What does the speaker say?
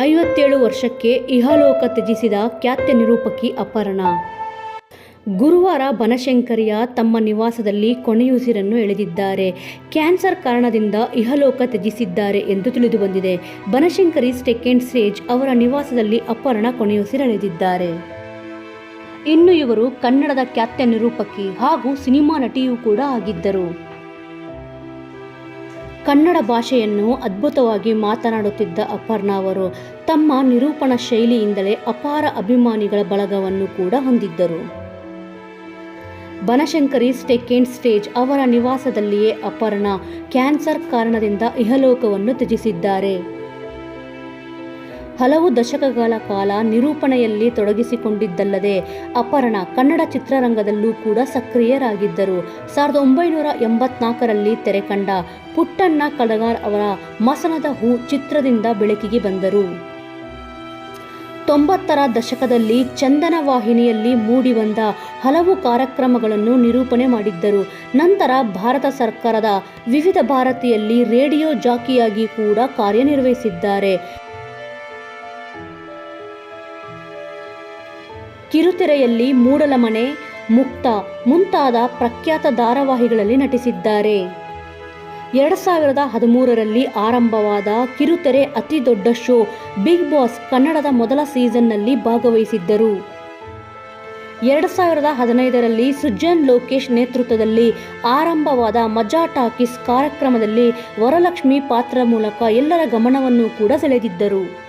ಐವತ್ತೇಳು ವರ್ಷಕ್ಕೆ ಇಹಲೋಕ ತ್ಯಜಿಸಿದ ಖ್ಯಾತ್ಯ ನಿರೂಪಕಿ ಅಪರ್ಣ. ಗುರುವಾರ ಬನಶಂಕರಿಯ ತಮ್ಮ ನಿವಾಸದಲ್ಲಿ ಕೊನೆಯುಸಿರನ್ನು ಎಳೆದಿದ್ದಾರೆ. ಕ್ಯಾನ್ಸರ್ ಕಾರಣದಿಂದ ಇಹಲೋಕ ತ್ಯಜಿಸಿದ್ದಾರೆ ಎಂದು ತಿಳಿದುಬಂದಿದೆ ಬನಶಂಕರಿ ಸೆಕೆಂಡ್ ಸ್ಟೇಜ್ ಅವರ ನಿವಾಸದಲ್ಲಿ ಅಪರ್ಣ ಕೊನೆಯುಸಿರೆಳೆದಿದ್ದಾರೆ. ಇನ್ನು ಇವರು ಕನ್ನಡದ ಖ್ಯಾತ್ಯ ನಿರೂಪಕಿ ಹಾಗೂ ಸಿನಿಮಾ ನಟಿಯೂ ಕೂಡ ಆಗಿದ್ದರು. ಕನ್ನಡ ಭಾಷೆಯನ್ನು ಅದ್ಭುತವಾಗಿ ಮಾತನಾಡುತ್ತಿದ್ದ ಅಪರ್ಣ ಅವರು ತಮ್ಮ ನಿರೂಪಣಾ ಶೈಲಿಯಿಂದಲೇ ಅಪಾರ ಅಭಿಮಾನಿಗಳ ಬಳಗವನ್ನು ಕೂಡ ಹೊಂದಿದ್ದರು. ಬನಶಂಕರಿ ಸ್ಟೆಕೆಂಡ್ ಸ್ಟೇಜ್ ಅವರ ನಿವಾಸದಲ್ಲಿಯೇ ಅಪರ್ಣ ಕ್ಯಾನ್ಸರ್ ಕಾರಣದಿಂದ ಇಹಲೋಕವನ್ನು ತ್ಯಜಿಸಿದ್ದಾರೆ. ಹಲವು ದಶಕಗಳ ಕಾಲ ನಿರೂಪಣೆಯಲ್ಲಿ ತೊಡಗಿಸಿಕೊಂಡಿದ್ದಲ್ಲದೆ ಅಪರ್ಣ ಕನ್ನಡ ಚಿತ್ರರಂಗದಲ್ಲೂ ಕೂಡ ಸಕ್ರಿಯರಾಗಿದ್ದರು. ಸಾವಿರದ ಒಂಬೈನೂರ ಎಂಬತ್ನಾಲ್ಕರಲ್ಲಿ ತೆರೆಕಂಡ ಪುಟ್ಟಣ್ಣ ಕಡಗಾರ್ ಅವರ ಮಸನದ ಹೂ ಚಿತ್ರದಿಂದ ಬೆಳಕಿಗೆ ಬಂದರು. ತೊಂಬತ್ತರ ದಶಕದಲ್ಲಿ ಚಂದನ ವಾಹಿನಿಯಲ್ಲಿ ಮೂಡಿಬಂದ ಹಲವು ಕಾರ್ಯಕ್ರಮಗಳನ್ನು ನಿರೂಪಣೆ ಮಾಡಿದ್ದರು. ನಂತರ ಭಾರತ ಸರ್ಕಾರದ ವಿವಿಧ ಭಾರತಿಯಲ್ಲಿ ರೇಡಿಯೋ ಜಾಕಿಯಾಗಿ ಕೂಡ ಕಾರ್ಯನಿರ್ವಹಿಸಿದ್ದಾರೆ. ಕಿರುತೆರೆಯಲ್ಲಿ ಮೂಡಲಮನೆ, ಮುಕ್ತ, ಮುಂತಾದ ಪ್ರಖ್ಯಾತ ಧಾರಾವಾಹಿಗಳಲ್ಲಿ ನಟಿಸಿದ್ದಾರೆ. ಎರಡು ಸಾವಿರದ ಹದಿಮೂರರಲ್ಲಿ ಆರಂಭವಾದ ಕಿರುತೆರೆ ಅತಿ ದೊಡ್ಡ ಶೋ ಬಿಗ್ ಬಾಸ್ ಕನ್ನಡದ ಮೊದಲ ಸೀಸನ್ನಲ್ಲಿ ಭಾಗವಹಿಸಿದ್ದರು. ಎರಡು ಸಾವಿರದ ಹದಿನೈದರಲ್ಲಿ ಸುಜನ್ ಲೋಕೇಶ್ ನೇತೃತ್ವದಲ್ಲಿ ಆರಂಭವಾದ ಮಜಾ ಟಾಕೀಸ್ ಕಾರ್ಯಕ್ರಮದಲ್ಲಿ ವರಲಕ್ಷ್ಮಿ ಪಾತ್ರ ಮೂಲಕ ಎಲ್ಲರ ಗಮನವನ್ನು ಕೂಡ ಸೆಳೆದಿದ್ದರು.